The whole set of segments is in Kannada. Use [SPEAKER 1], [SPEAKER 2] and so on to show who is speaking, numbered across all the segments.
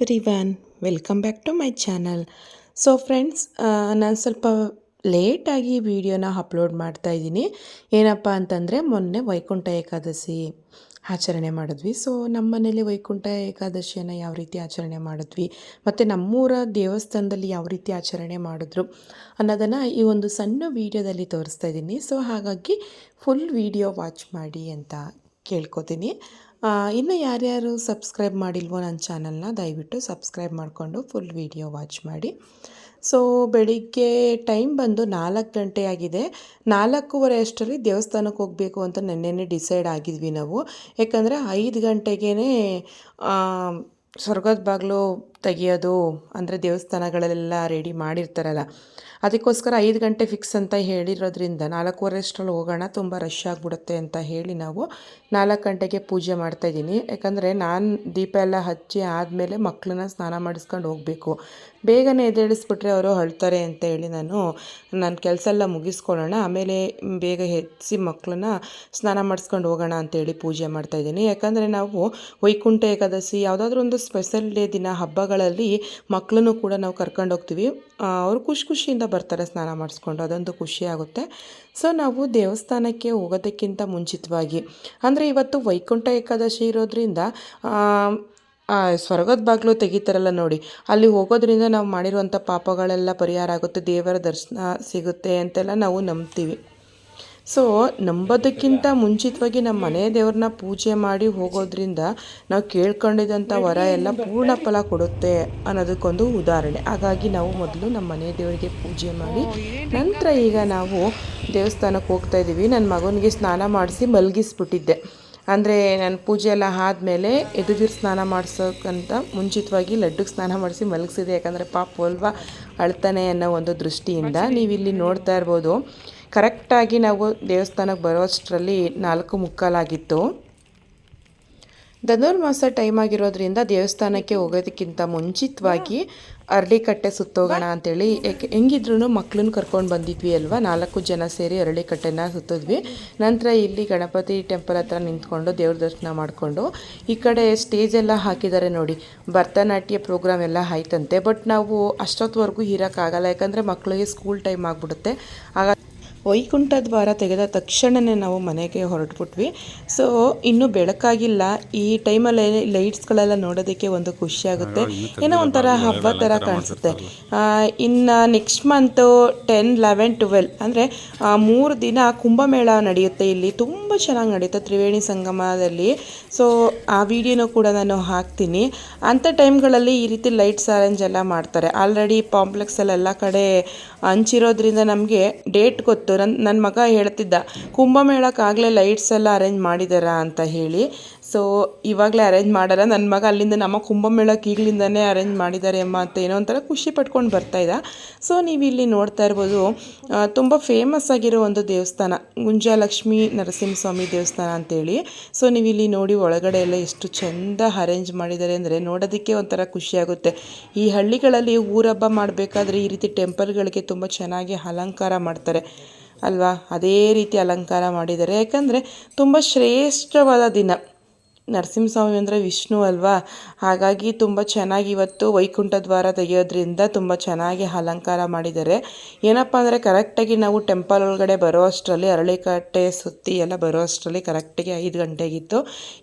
[SPEAKER 1] Everyone welcome back to my channel so friends ನಾನು ಸ್ವಲ್ಪ ಲೇಟಾಗಿ ವಿಡಿಯೋನ ಅಪ್ಲೋಡ್ ಮಾಡ್ತಾ ಇದ್ದೀನಿ. ಏನಪ್ಪ ಅಂತಂದರೆ, ಮೊನ್ನೆ ವೈಕುಂಠ ಏಕಾದಶಿ ಆಚರಣೆ ಮಾಡಿದ್ವಿ. ಸೊ ನಮ್ಮ ಮನೇಲಿ ವೈಕುಂಠ ಏಕಾದಶಿಯನ್ನು ಯಾವ ರೀತಿ ಆಚರಣೆ ಮಾಡಿದ್ವಿ, ಮತ್ತು ನಮ್ಮೂರ ದೇವಸ್ಥಾನದಲ್ಲಿ ಯಾವ ರೀತಿ ಆಚರಣೆ ಮಾಡಿದ್ರು ಅನ್ನೋದನ್ನು ಈ ಒಂದು ಸಣ್ಣ ವಿಡಿಯೋದಲ್ಲಿ ತೋರಿಸ್ತಾ ಇದ್ದೀನಿ. ಸೊ ಹಾಗಾಗಿ ಫುಲ್ ವಿಡಿಯೋ ವಾಚ್ ಮಾಡಿ ಅಂತ ಕೇಳ್ಕೊತೀನಿ. ಇನ್ನು ಯಾರ್ಯಾರು ಸಬ್ಸ್ಕ್ರೈಬ್ ಮಾಡಿಲ್ವೋ ನನ್ನ ಚಾನಲ್ನ ದಯವಿಟ್ಟು ಸಬ್ಸ್ಕ್ರೈಬ್ ಮಾಡಿಕೊಂಡು ಫುಲ್ ವಿಡಿಯೋ ವಾಚ್ ಮಾಡಿ. ಸೊ ಬೆಳಿಗ್ಗೆ ಟೈಮ್ ಬಂದು ನಾಲ್ಕು ಗಂಟೆ ಆಗಿದೆ. ನಾಲ್ಕೂವರೆ ಅಷ್ಟರಲ್ಲಿ ದೇವಸ್ಥಾನಕ್ಕೆ ಹೋಗಬೇಕು ಅಂತ ನೆನ್ನೆನೇ ಡಿಸೈಡ್ ಆಗಿದ್ವಿ ನಾವು. ಯಾಕಂದರೆ ಐದು ಗಂಟೆಗೇ ಸ್ವರ್ಗದ ಬಾಗಿಲು ತೆಗೆಯೋದು ಅಂದರೆ ದೇವಸ್ಥಾನಗಳೆಲ್ಲ ರೆಡಿ ಮಾಡಿರ್ತಾರಲ್ಲ. ಅದಕ್ಕೋಸ್ಕರ ಐದು ಗಂಟೆ ಫಿಕ್ಸ್ ಅಂತ ಹೇಳಿರೋದ್ರಿಂದ ನಾಲ್ಕೂವರೆ ಅಷ್ಟರಲ್ಲಿ ಹೋಗೋಣ, ತುಂಬ ರಶ್ ಆಗಿಬಿಡುತ್ತೆ ಅಂತ ಹೇಳಿ ನಾವು ನಾಲ್ಕು ಗಂಟೆಗೆ ಪೂಜೆ ಮಾಡ್ತಾಯಿದ್ದೀನಿ ಯಾಕಂದರೆ ನಾನು ದೀಪ ಎಲ್ಲ ಹಚ್ಚಿ ಆದಮೇಲೆ ಮಕ್ಕಳನ್ನ ಸ್ನಾನ ಮಾಡಿಸ್ಕೊಂಡು ಹೋಗಬೇಕು. ಬೇಗನೆ ಎದ್ದೇಳಿಸ್ಬಿಟ್ರೆ ಅವರು ಅಳ್ತಾರೆ ಅಂತ ಹೇಳಿ ನಾನು ನನ್ನ ಕೆಲಸ ಎಲ್ಲ ಮುಗಿಸ್ಕೊಳ್ಳೋಣ, ಆಮೇಲೆ ಬೇಗ ಹೆಚ್ಚಿ ಮಕ್ಕಳನ್ನ ಸ್ನಾನ ಮಾಡಿಸ್ಕೊಂಡು ಹೋಗೋಣ ಅಂತೇಳಿ ಪೂಜೆ ಮಾಡ್ತಾಯಿದ್ದೀನಿ ಯಾಕಂದರೆ ನಾವು ವೈಕುಂಠ ಏಕಾದಶಿ, ಯಾವುದಾದ್ರೂ ಒಂದು ಸ್ಪೆಷಲ್ ಡೇ ದಿನ ಹಬ್ಬಗಳಲ್ಲಿ ಮಕ್ಕಳನ್ನು ಕೂಡ ನಾವು ಕರ್ಕೊಂಡು ಹೋಗ್ತೀವಿ. ಅವರು ಖುಷಿ ಖುಷಿಯಿಂದ ಬರ್ತಾರೆ, ಸ್ನಾನ ಮಾಡಿಸ್ಕೊಂಡು ಅದೊಂದು ಖುಷಿ ಆಗುತ್ತೆ. ಸೊ, ನಾವು ದೇವಸ್ಥಾನಕ್ಕೆ ಹೋಗೋದಕ್ಕಿಂತ ಮುಂಚಿತವಾಗಿ, ಅಂದರೆ ಇವತ್ತು ವೈಕುಂಠ ಏಕಾದಶಿ ಇರೋದ್ರಿಂದ ಸ್ವರ್ಗದ ಬಾಗಿಲು ತೆಗಿತಾರಲ್ಲ ನೋಡಿ, ಅಲ್ಲಿ ಹೋಗೋದ್ರಿಂದ ನಾವು ಮಾಡಿರುವಂಥ ಪಾಪಗಳೆಲ್ಲ ಪರಿಹಾರ ಆಗುತ್ತೆ, ದೇವರ ದರ್ಶನ ಸಿಗುತ್ತೆ ಅಂತೆಲ್ಲ ನಾವು ನಂಬ್ತೀವಿ. ಸೊ, ನಂಬೋದಕ್ಕಿಂತ ಮುಂಚಿತವಾಗಿ ನಮ್ಮ ಮನೆ ದೇವ್ರನ್ನ ಪೂಜೆ ಮಾಡಿ ಹೋಗೋದ್ರಿಂದ ನಾವು ಕೇಳ್ಕೊಂಡಿದ್ದಂಥ ವರ ಎಲ್ಲ ಪೂರ್ಣ ಫಲ ಕೊಡುತ್ತೆ ಅನ್ನೋದಕ್ಕೊಂದು ಉದಾಹರಣೆ. ಹಾಗಾಗಿ ನಾವು ಮೊದಲು ನಮ್ಮ ಮನೆ ದೇವರಿಗೆ ಪೂಜೆ ಮಾಡಿ, ನಂತರ ಈಗ ನಾವು ದೇವಸ್ಥಾನಕ್ಕೆ ಹೋಗ್ತಾ ಇದ್ದೀವಿ. ನನ್ನ ಮಗನಿಗೆ ಸ್ನಾನ ಮಾಡಿಸಿ ಮಲಗಿಸ್ಬಿಟ್ಟಿದ್ದೆ. ಅಂದರೆ ನಾನು ಪೂಜೆ ಎಲ್ಲ ಆದಮೇಲೆ ಎದುರು ಸ್ನಾನ ಮಾಡಿಸೋಕ್ಕಂತ ಮುಂಚಿತವಾಗಿ ಲಡ್ಡುಗೆ ಸ್ನಾನ ಮಾಡಿಸಿ ಮಲಗಿಸಿದೆ. ಯಾಕಂದರೆ ಪಾಪ ಅಲ್ವಾ ಅಳ್ತಾನೆ ಅನ್ನೋ ಒಂದು ದೃಷ್ಟಿಯಿಂದ ನೀವಿಲ್ಲಿ ನೋಡ್ತಾ ಇರ್ಬೋದು. ಕರೆಕ್ಟಾಗಿ ನಾವು ದೇವಸ್ಥಾನಕ್ಕೆ ಬರೋ ಅಷ್ಟರಲ್ಲಿ ನಾಲ್ಕು ಮುಕ್ಕಾಲಾಗಿತ್ತು. ಧನುರ್ಮಾಸ ಟೈಮ್ ಆಗಿರೋದ್ರಿಂದ ದೇವಸ್ಥಾನಕ್ಕೆ ಹೋಗೋದಕ್ಕಿಂತ ಮುಂಚಿತವಾಗಿ ಅರಳಿಕಟ್ಟೆ ಸುತ್ತೋಗೋಣ ಅಂತೇಳಿ ಯಾಕೆ ಹೆಂಗಿದ್ರು ಮಕ್ಳನ್ನ ಕರ್ಕೊಂಡು ಬಂದಿದ್ವಿ ಅಲ್ವಾ? ನಾಲ್ಕು ಜನ ಸೇರಿ ಅರಳಿಕಟ್ಟೆನ ಸುತ್ತಿದ್ವಿ. ನಂತರ ಇಲ್ಲಿ ಗಣಪತಿ ಟೆಂಪಲ್ ಹತ್ರ ನಿಂತ್ಕೊಂಡು ದೇವ್ರ ದರ್ಶನ ಮಾಡಿಕೊಂಡು, ಈ ಕಡೆ ಸ್ಟೇಜ್ ಎಲ್ಲ ಹಾಕಿದ್ದಾರೆ ನೋಡಿ. ಭರತನಾಟ್ಯ ಪ್ರೋಗ್ರಾಮ್ ಎಲ್ಲ ಆಯ್ತಂತೆ, ಬಟ್ ನಾವು ಅಷ್ಟೊತ್ತವರೆಗೂ ಇರೋಕ್ಕಾಗಲ್ಲ, ಯಾಕಂದರೆ ಮಕ್ಕಳಿಗೆ ಸ್ಕೂಲ್ ಟೈಮ್ ಆಗಿಬಿಡುತ್ತೆ. ಆಗ ವೈಕುಂಠ ದ್ವಾರ ತೆಗೆದ ತಕ್ಷಣವೇ ನಾವು ಮನೆಗೆ ಹೊರಟ್ಬಿಟ್ವಿ. ಸೊ ಇನ್ನೂ ಬೆಳಕಾಗಿಲ್ಲ. ಈ ಟೈಮಲ್ಲಿ ಲೈಟ್ಸ್ಗಳೆಲ್ಲ ನೋಡೋದಕ್ಕೆ ಒಂದು ಖುಷಿ ಆಗುತ್ತೆ. ಏನೋ ಒಂಥರ ಹಬ್ಬ ಥರ ಕಾಣಿಸುತ್ತೆ. ಇನ್ನು next month ten eleven twelve ಅಂದರೆ ಮೂರು ದಿನ ಕುಂಭಮೇಳ ನಡೆಯುತ್ತೆ ಇಲ್ಲಿ. ತುಂಬ ಚೆನ್ನಾಗಿ ನಡೆಯುತ್ತೆ ತ್ರಿವೇಣಿ ಸಂಗಮದಲ್ಲಿ. ಸೊ ಆ ವಿಡಿಯೋನೂ ಕೂಡ ನಾನು ಹಾಕ್ತೀನಿ. ಅಂಥ ಟೈಮ್ಗಳಲ್ಲಿ ಈ ರೀತಿ ಲೈಟ್ಸ್ ಅರೇಂಜ್ ಎಲ್ಲ ಮಾಡ್ತಾರೆ. ಆಲ್ರೆಡಿ ಪಾಂಪ್ಲೆಕ್ಸಲ್ಲಿ ಎಲ್ಲ ಕಡೆ ಹಂಚಿರೋದ್ರಿಂದ ನಮಗೆ ಡೇಟ್ ಗೊತ್ತು. ನನ್ನ ನನ್ನ ಮಗ ಹೇಳ್ತಿದ್ದ, ಕುಂಭಮೇಳಕ್ಕಾಗಲೇ ಲೈಟ್ಸ್ ಎಲ್ಲ ಅರೇಂಜ್ ಮಾಡಿದಾರಾ? ಅಂತ ಹೇಳಿ. ಸೊ ಇವಾಗಲೇ ಅರೇಂಜ್ ಮಾಡಾರ ನನ್ನ ಮಗ ಅಲ್ಲಿಂದ ನಮ್ಮ ಕುಂಭಮೇಳಕ್ಕೆ ಈಗಲಿಂದನೇ ಅರೇಂಜ್ ಮಾಡಿದ್ದಾರೆ ಅಮ್ಮ ಅಂತ ಏನೋ ಒಂಥರ ಖುಷಿ ಪಟ್ಕೊಂಡು ಬರ್ತಾಯಿದ್ದ ಸೊ ನೀವು ಇಲ್ಲಿ ನೋಡ್ತಾ ಇರ್ಬೋದು ತುಂಬ ಫೇಮಸ್ ಆಗಿರೋ ಒಂದು ದೇವಸ್ಥಾನ ಗುಂಜಾಲಕ್ಷ್ಮಿ ನರಸಿಂಹಸ್ವಾಮಿ ದೇವಸ್ಥಾನ ಅಂತೇಳಿ. ಸೊ ನೀವು ಇಲ್ಲಿ ನೋಡಿ ಒಳಗಡೆ ಎಲ್ಲ ಎಷ್ಟು ಚೆಂದ ಅರೇಂಜ್ ಮಾಡಿದ್ದಾರೆ ಅಂದರೆ ನೋಡೋದಕ್ಕೆ ಒಂಥರ ಖುಷಿಯಾಗುತ್ತೆ ಈ ಹಳ್ಳಿಗಳಲ್ಲಿ ಊರಬ್ಬ ಮಾಡಬೇಕಾದ್ರೆ ಈ ರೀತಿ ಟೆಂಪಲ್ಗಳಿಗೆ ತುಂಬ ಚೆನ್ನಾಗಿ ಅಲಂಕಾರ ಮಾಡ್ತಾರೆ. ಅಲ್ವಾ? ಅದೇ ರೀತಿ ಅಲಂಕಾರ ಮಾಡಿದ್ದಾರೆ. ಯಾಕಂದರೆ ತುಂಬ ಶ್ರೇಷ್ಠವಾದ ದಿನ. ನರಸಿಂಹಸ್ವಾಮಿ ಅಂದರೆ ವಿಷ್ಣು ಅಲ್ವಾ? ಹಾಗಾಗಿ ತುಂಬ ಚೆನ್ನಾಗಿ ಇವತ್ತು ವೈಕುಂಠ ದ್ವಾರ ತೆಗೆಯೋದ್ರಿಂದ ತುಂಬ ಚೆನ್ನಾಗಿ ಅಲಂಕಾರ ಮಾಡಿದ್ದಾರೆ. ಏನಪ್ಪ ಅಂದರೆ ಕರೆಕ್ಟಾಗಿ ನಾವು ಟೆಂಪಲ್ ಒಳಗಡೆ ಬರೋ ಅಷ್ಟರಲ್ಲಿ, ಅರಳಿಕಟ್ಟೆ ಸುತ್ತಿ ಎಲ್ಲ ಬರೋ ಅಷ್ಟರಲ್ಲಿ ಕರೆಕ್ಟಾಗಿ ಐದು ಗಂಟೆಗಿತ್ತು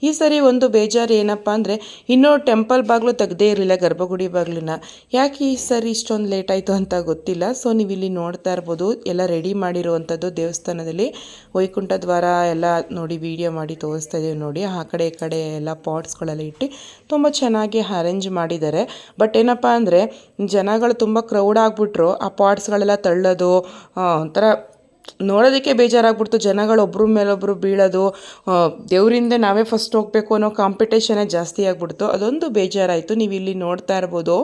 [SPEAKER 1] ಈ ಸರಿ ಒಂದು ಬೇಜಾರು ಏನಪ್ಪ ಅಂದರೆ ಇನ್ನೂ ಟೆಂಪಲ್ ಬಾಗಿಲು ತೆಗ್ದೇ ಇರಲಿಲ್ಲ, ಗರ್ಭಗುಡಿ ಬಾಗಿಲನ್ನ. ಯಾಕೆ ಈ ಸರಿ ಇಷ್ಟೊಂದು ಲೇಟ್ ಆಯಿತು ಅಂತ ಗೊತ್ತಿಲ್ಲ. ಸೊ ನೀವು ಇಲ್ಲಿ ನೋಡ್ತಾ ಇರ್ಬೋದು, ಎಲ್ಲ ರೆಡಿ ಮಾಡಿರುವಂಥದ್ದು ದೇವಸ್ಥಾನದಲ್ಲಿ. ವೈಕುಂಠ ದ್ವಾರ ಎಲ್ಲ ನೋಡಿ ವಿಡಿಯೋ ಮಾಡಿ ತೋರಿಸ್ತಾ ಇದ್ದೀವಿ ನೋಡಿ. ಆ ಕಡೆ, ಈ ಕಡೆ ಎಲ್ಲ ಪಾಟ್ಸ್ಗಳೆಲ್ಲ ಇಟ್ಟು ತುಂಬ ಚೆನ್ನಾಗಿ ಅರೇಂಜ್ ಮಾಡಿದ್ದಾರೆ. ಬಟ್ ಏನಪ್ಪ ಅಂದರೆ, ಜನಗಳು ತುಂಬ ಕ್ರೌಡ್ ಆಗಿಬಿಟ್ರು, ಆ ಪಾಟ್ಸ್ಗಳೆಲ್ಲ ತಳ್ಳೋದು ಒಂಥರ ನೋಡೋದಕ್ಕೆ ಬೇಜಾರಾಗ್ಬಿಡ್ತು. ಜನಗಳು ಒಬ್ಬರ ಮೇಲೊಬ್ಬರು ಬೀಳೋದು ದೇವರಿಂದ ನಾವೇ ಫಸ್ಟ್ ಹೋಗಬೇಕು ಅನ್ನೋ ಕಾಂಪಿಟೇಷನೇ ಜಾಸ್ತಿ ಆಗಿಬಿಡ್ತು. ಅದೊಂದು ಬೇಜಾರಾಯಿತು. ನೀವು ಇಲ್ಲಿ ನೋಡ್ತಾ ಇರ್ಬೋದು.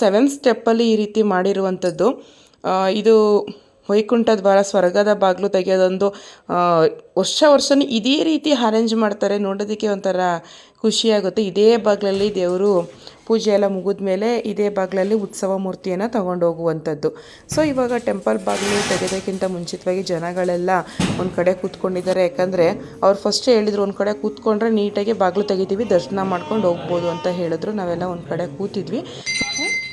[SPEAKER 1] ಸೆವೆನ್ ಸ್ಟೆಪ್ಪಲ್ಲಿ ಈ ರೀತಿ ಮಾಡಿರುವಂಥದ್ದು. ಇದು ವೈಕುಂಠ ದ್ವಾರ ಸ್ವರ್ಗದ ಬಾಗಿಲು ತೆಗೆಯೋದೊಂದು ವರ್ಷ ವರ್ಷವೂ ಇದೇ ರೀತಿ ಅರೇಂಜ್ ಮಾಡ್ತಾರೆ. ನೋಡೋದಕ್ಕೆ ಒಂಥರ ಖುಷಿಯಾಗುತ್ತೆ ಇದೇ ಬಾಗಿಲಲ್ಲಿ ದೇವರು ಪೂಜೆ ಎಲ್ಲ ಮುಗಿದ ಮೇಲೆ ಇದೇ ಬಾಗಿಲಲ್ಲಿ ಉತ್ಸವ ಮೂರ್ತಿಯನ್ನು ತಗೊಂಡು ಹೋಗುವಂಥದ್ದು. ಸೊ ಇವಾಗ ಟೆಂಪಲ್ ಬಾಗಿಲು ತೆಗೆಯೋದಕ್ಕಿಂತ ಮುಂಚಿತವಾಗಿ ಜನಗಳೆಲ್ಲ ಒಂದು ಕಡೆ ಕೂತ್ಕೊಂಡಿದ್ದಾರೆ. ಯಾಕಂದರೆ ಅವ್ರು ಫಸ್ಟ್ ಹೇಳಿದ್ರು ಒಂದು ಕಡೆ ಕೂತ್ಕೊಂಡ್ರೆ ನೀಟಾಗಿ ಬಾಗಿಲು ತೆಗಿತೀವಿ, ದರ್ಶನ ಮಾಡ್ಕೊಂಡು ಹೋಗ್ಬೋದು ಅಂತ ಹೇಳಿದ್ರು. ನಾವೆಲ್ಲ ಒಂದು ಕಡೆ ಕೂತಿದ್ವಿ.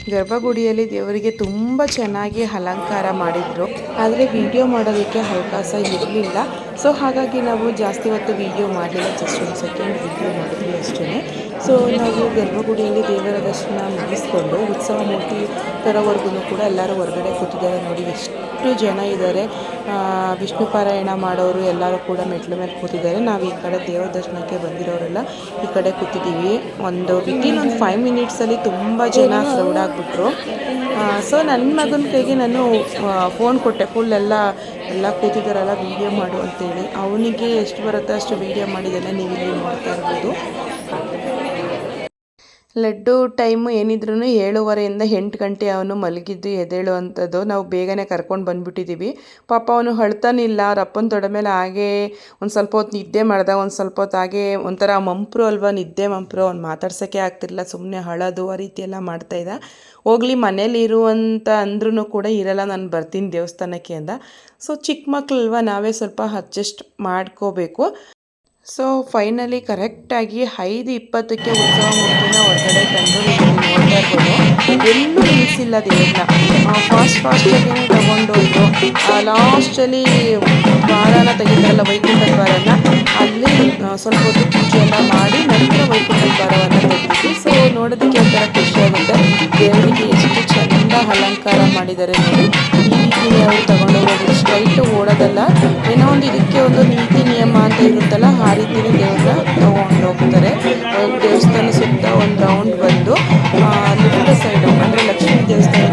[SPEAKER 1] ಗರ್ಭಗುಡಿಯಲ್ಲಿ ದೇವರಿಗೆ ತುಂಬ ಚೆನ್ನಾಗಿ ಅಲಂಕಾರ ಮಾಡಿದರು. ಆದರೆ ವಿಡಿಯೋ ಮಾಡೋದಕ್ಕೆ ಅವಕಾಶ ಇರಲಿಲ್ಲ. ಸೊ ಹಾಗಾಗಿ ನಾವು ಜಾಸ್ತಿ ಹೊತ್ತು ವಿಡಿಯೋ ಮಾಡಲಿಲ್ಲ ಜಸ್ಟ್ ಒಂದು ಸೆಕೆಂಡ್ ವಿಡಿಯೋ ಮಾಡಿದ್ವಿ ಅಷ್ಟೇ ಸೊ ನಾವು ಗರ್ಭಗುಡಿಯಲ್ಲಿ ದೇವರ ದರ್ಶನ ಮುಗಿಸ್ಕೊಂಡು ಉತ್ಸವ ಮೂರ್ತಿ ಥರವರೆಗೂ ಕೂಡ ಎಲ್ಲರೂ ಹೊರಗಡೆ ಕೂತಿದ್ದಾರೆ ನೋಡಿ, ಎಷ್ಟು ಜನ ಇದ್ದಾರೆ. ವಿಷ್ಣು ಪಾರಾಯಣ ಮಾಡೋರು ಎಲ್ಲರೂ ಕೂಡ ಮೆಟ್ಲು ಮೇಲೆ ಕೂತಿದ್ದಾರೆ. ನಾವು ಈ ಕಡೆ ದೇವರ ದರ್ಶನಕ್ಕೆ ಬಂದಿರೋರೆಲ್ಲ ಈ ಕಡೆ ಕೂತಿದ್ದೀವಿ. ಒಂದು ವಿತಿನ್ ಒಂದು ಫೈವ್ ಮಿನಿಟ್ಸಲ್ಲಿ ತುಂಬ ಜನ ಕ್ರೌಡ್ ಆಗಿಬಿಟ್ರು. ಸೊ ನನ್ನ ಮಗನ ಕೈಗೆ ನಾನು ಫೋನ್ ಕೊಟ್ಟೆ. ಫುಲ್ ಎಲ್ಲ ಎಲ್ಲ ಕೂತಿದ್ದಾರಲ್ಲ ವೀಡಿಯೋ ಮಾಡು ಅಂತೇಳಿ. ಅವನಿಗೆ ಎಷ್ಟು ಬರುತ್ತೋ ಅಷ್ಟು ವೀಡಿಯೋ ಮಾಡಿದ್ದೆಲ್ಲ ನೀವು ಇಲ್ಲಿ ನೋಡ್ತಾ ಇರ್ಬೋದು. ಲಡ್ಡು ಟೈಮು ಏನಿದ್ರು ಏಳುವರೆಯಿಂದ ಎಂಟು ಗಂಟೆ ಅವನು ಮಲಗಿದ್ದು ಎದ್ದೇಳುವಂಥದ್ದು. ನಾವು ಬೇಗನೆ ಕರ್ಕೊಂಡು ಬಂದುಬಿಟ್ಟಿದ್ದೀವಿ. ಪಾಪ ಅವನು ಅಳ್ತಾನಿಲ್ಲ. ಅವ್ರ ಅಪ್ಪನ ತೊಡೆ ಮೇಲೆ ಹಾಗೆ ಒಂದು ಸ್ವಲ್ಪ ಹೊತ್ತು ನಿದ್ದೆ ಮಾಡ್ದ. ಒಂದು ಸ್ವಲ್ಪ ಹೊತ್ತು ಹಾಗೆ ಒಂಥರ ಮಂಪ್ರು ಅಲ್ವಾ? ನಿದ್ದೆ ಮಂಪ್ರು. ಅವ್ನು ಮಾತಾಡ್ಸೋಕ್ಕೆ ಆಗ್ತಿರಲಿಲ್ಲ. ಸುಮ್ಮನೆ ಅಳೋದು ಆ ರೀತಿ ಎಲ್ಲ ಮಾಡ್ತಾಯಿದ್ದ ಹೋಗ್ಲಿ, ಮನೇಲಿ ಇರುವಂಥ ಅಂದ್ರೂ ಕೂಡ ಇರಲ್ಲ ನಾನು ಬರ್ತೀನಿ ದೇವಸ್ಥಾನಕ್ಕೆ ಅಂದ. ಸೊ ಚಿಕ್ಕ ಮಕ್ಕಳಲ್ವ ನಾವೇ ಸ್ವಲ್ಪ ಅಡ್ಜಸ್ಟ್ ಮಾಡ್ಕೋಬೇಕು. ಸೊ ಫೈನಲಿ ಕರೆಕ್ಟಾಗಿ ಐದು ಇಪ್ಪತ್ತಕ್ಕೆ ಉತ್ಸವ ಮೂರ್ತಿನ ಹೊರಗಡೆ ತಂದು ನೋಡ್ತಾ ಎಲ್ಲೂ ನಿಲ್ಲಿಸಿಲ್ಲ ದೇವ್ರನ್ನ ಫಾಸ್ಟ್ ಫಾಸ್ಟಾಗಿ ತಗೊಂಡೋದ್ರು. ಲಾಸ್ಟಲ್ಲಿ ದ್ವಾರನ ತೆಗಿತಾರಲ್ಲ ವೈಕುಂಠ ದ್ವಾರನ, ಅಲ್ಲಿ ಸ್ವಲ್ಪ ಹೊತ್ತು ಪೂಜೆ ಎಲ್ಲ ಮಾಡಿ ನಂತರ ವೈಕುಂಠ ದ್ವಾರವನ್ನು ತೆಗೆದಿದ್ವಿ ಸೊ ನೋಡೋದಕ್ಕೆ ಒಂಥರ ಖುಷಿಯಾಗುತ್ತೆ ದೇವರಿಗೆ ಎಷ್ಟು ಚೆಂದ ಅಲಂಕಾರ ಮಾಡಿದ್ದಾರೆ ನೋಡಿ. ರೀತಿ ತಗೊಂಡು ತಗೊಂಡೋಗೋದು ಸ್ಟ್ರೈಟ್ ಓಡೋದಲ್ಲ. ಏನೋ ಒಂದು ಇದಕ್ಕೆ ಒಂದು ನೀತಿ ನಿಯಮ ಅಂತ ಇರುತ್ತಲ್ಲ, ಆ ರೀತಿನ ದೇವ್ರನ್ನ ತಗೊಂಡು ಹೋಗ್ತಾರೆ. ದೇವಸ್ಥಾನ ಸುತ್ತ ಒಂದು ರೌಂಡ್ ಬಂದು ಲಿಫ್ಟ್ ಸೈಡ್, ಅಂದರೆ ಲಕ್ಷ್ಮೀ ದೇವಸ್ಥಾನ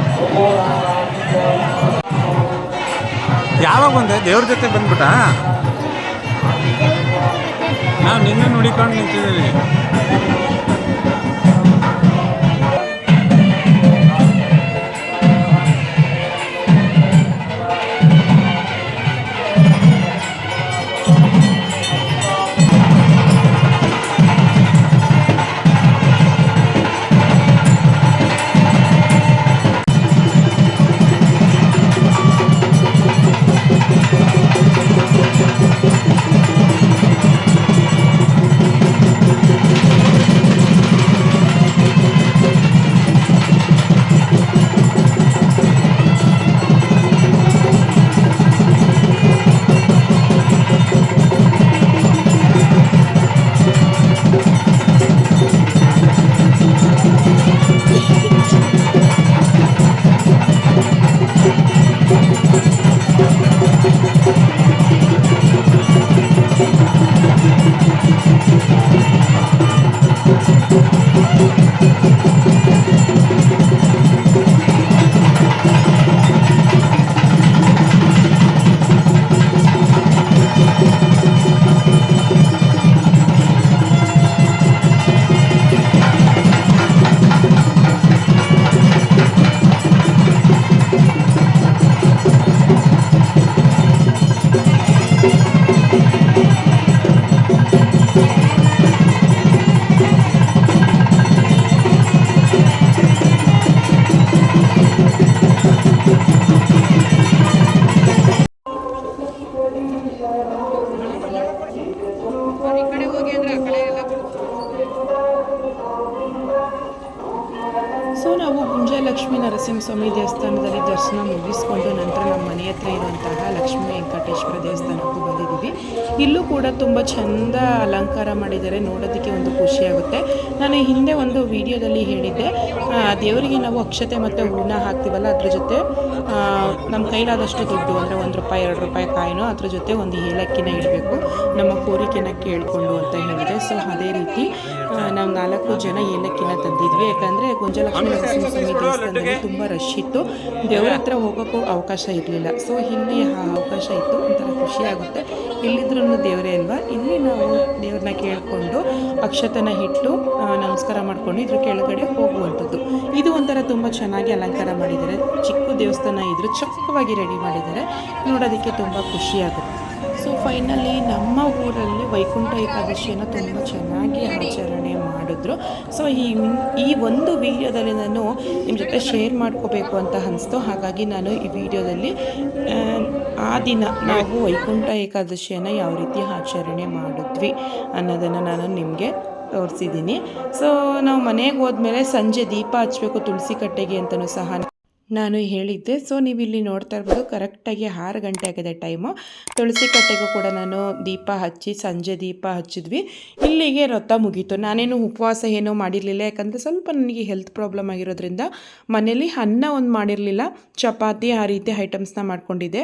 [SPEAKER 2] ಯಾವಾಗ ಬಂದೆ? ದೇವ್ರ ಜೊತೆ ಬಂದ್ಬಿಟ್ಟ ನಾವು ನಿನ್ನೆ ನುಡಿಕೊಂಡು ನಿಂತಿದ್ದೀವಿ.
[SPEAKER 1] ಬಂದಿದ್ದೀವಿ ಇಲ್ಲೂ ಕೂಡ ತುಂಬ ಚೆಂದ ಅಲಂಕಾರ ಮಾಡಿದ್ದಾರೆ. ನೋಡೋದಕ್ಕೆ ಒಂದು ಖುಷಿಯಾಗುತ್ತೆ. ನಾನು ಹಿಂದೆ ಒಂದು ವಿಡಿಯೋದಲ್ಲಿ ಹೇಳಿದ್ದೆ. ದೇವರಿಗೆ ನಾವು ಅಕ್ಷತೆ ಮತ್ತು ಹೂರ್ಣ ಹಾಕ್ತೀವಲ್ಲ, ಅದ್ರ ಜೊತೆ ನಮ್ಮ ಕೈಲಾದಷ್ಟು ದುಡ್ಡು, ಅಂದರೆ ಒಂದು ರೂಪಾಯಿ, ಎರಡು ರೂಪಾಯಿ ಕಾಯಿನೋ, ಅದ್ರ ಜೊತೆ ಒಂದು ಏಲಕ್ಕಿನ ಇಡಬೇಕು. ನಮ್ಮ ಕೋರಿಕೆನ ಕೇಳಿಕೊಂಡು ಅಂತ ಹೇಳಿದೆ. ಸೊ, ಅದೇ ರೀತಿ ನಾವು ನಾಲ್ಕು ಜನ ಏಲಕ್ಕಿನ ತಂದಿದ್ವಿ. ಯಾಕಂದರೆ ಗುಂಜಲಕ್ಷ್ಮಿ ನರಸಿಂಹಸ್ವಾಮಿ ದೇವಸ್ಥಾನದಲ್ಲಿ ತುಂಬ ರಶ್ ಇತ್ತು. ದೇವ್ರ ಹತ್ರ ಹೋಗೋಕ್ಕೂ ಅವಕಾಶ ಇರಲಿಲ್ಲ. ಸೊ ಇಲ್ಲಿ ಆ ಅವಕಾಶ ಇತ್ತು. ಒಂಥರ ಖುಷಿ ಆಗುತ್ತೆ. ಇಲ್ಲಿದ್ರೂ ದೇವರೇ ಅಲ್ವಾ? ಇಲ್ಲಿ ನಾವು ದೇವ್ರನ್ನ ಕೇಳಿಕೊಂಡು ಅಕ್ಷತನ ಇಟ್ಟು ನಮಸ್ಕಾರ ಮಾಡಿಕೊಂಡು ಇದ್ರ ಕೆಳಗಡೆ ಹೋಗುವಂಥದ್ದು. ಇದು ಒಂಥರ ತುಂಬ ಚೆನ್ನಾಗಿ ಅಲಂಕಾರ ಮಾಡಿದ್ದಾರೆ. ಚಿಕ್ಕ ದೇವಸ್ಥಾನ ಇದ್ರು ಚಕ್ಕವಾಗಿ ರೆಡಿ ಮಾಡಿದ್ದಾರೆ. ನೋಡೋದಕ್ಕೆ ತುಂಬ ಖುಷಿಯಾಗುತ್ತೆ ಸೊ ಫೈನಲಿ ನಮ್ಮ ಊರಲ್ಲಿ ವೈಕುಂಠ ಏಕಾದಶಿಯನ್ನು ತುಂಬ ಚೆನ್ನಾಗಿ ಆಚರಣೆ ಮಾಡಿದ್ರು. ಸೊ ಈ ಈ ಒಂದು ವಿಡಿಯೋದಲ್ಲಿ ನಾನು ನಿಮ್ಮ ಜೊತೆ ಶೇರ್ ಮಾಡ್ಕೋಬೇಕು ಅಂತ ಅನಿಸ್ತು. ಹಾಗಾಗಿ ನಾನು ಈ ವಿಡಿಯೋದಲ್ಲಿ ಆ, ದಿನ ನಾವು ವೈಕುಂಠ ಏಕಾದಶಿಯನ್ನು ಯಾವ ರೀತಿ ಆಚರಣೆ ಮಾಡಿದ್ವಿ ಅನ್ನೋದನ್ನು ನಾನು ನಿಮಗೆ ತೋರಿಸಿದ್ದೀನಿ. ಸೊ ನಾವು ಮನೆಗೆ ಹೋದ್ಮೇಲೆ ಸಂಜೆ ದೀಪ ಹಚ್ಚಬೇಕು ತುಳಸಿ ಕಟ್ಟೆಗೆ ಅಂತಲೂ ಸಹ ನಾನು ಹೇಳಿದ್ದೆ. ಸೊ ನೀವು ಇಲ್ಲಿ ನೋಡ್ತಾ ಇರ್ಬೋದು, ಕರೆಕ್ಟಾಗಿ ಆರು ಗಂಟೆ ಆಗಿದೆ ಟೈಮು ತುಳಸಿ ಕಟ್ಟೆಗೂ ಕೂಡ ನಾನು ದೀಪ ಹಚ್ಚಿ, ಸಂಜೆ ದೀಪ ಹಚ್ಚಿದ್ವಿ. ಇಲ್ಲಿಗೆ ರಥ ಮುಗೀತು. ನಾನೇನು ಉಪವಾಸ ಏನೂ ಮಾಡಿರಲಿಲ್ಲ. ಯಾಕಂದರೆ ಸ್ವಲ್ಪ ನನಗೆ ಹೆಲ್ತ್ ಪ್ರಾಬ್ಲಮ್ ಆಗಿರೋದ್ರಿಂದ ಮನೇಲಿ ಅನ್ನ ಒಂದು ಮಾಡಿರಲಿಲ್ಲ. ಚಪಾತಿ ಆ ರೀತಿ ಐಟಮ್ಸ್ನ ಮಾಡ್ಕೊಂಡಿದ್ದೆ.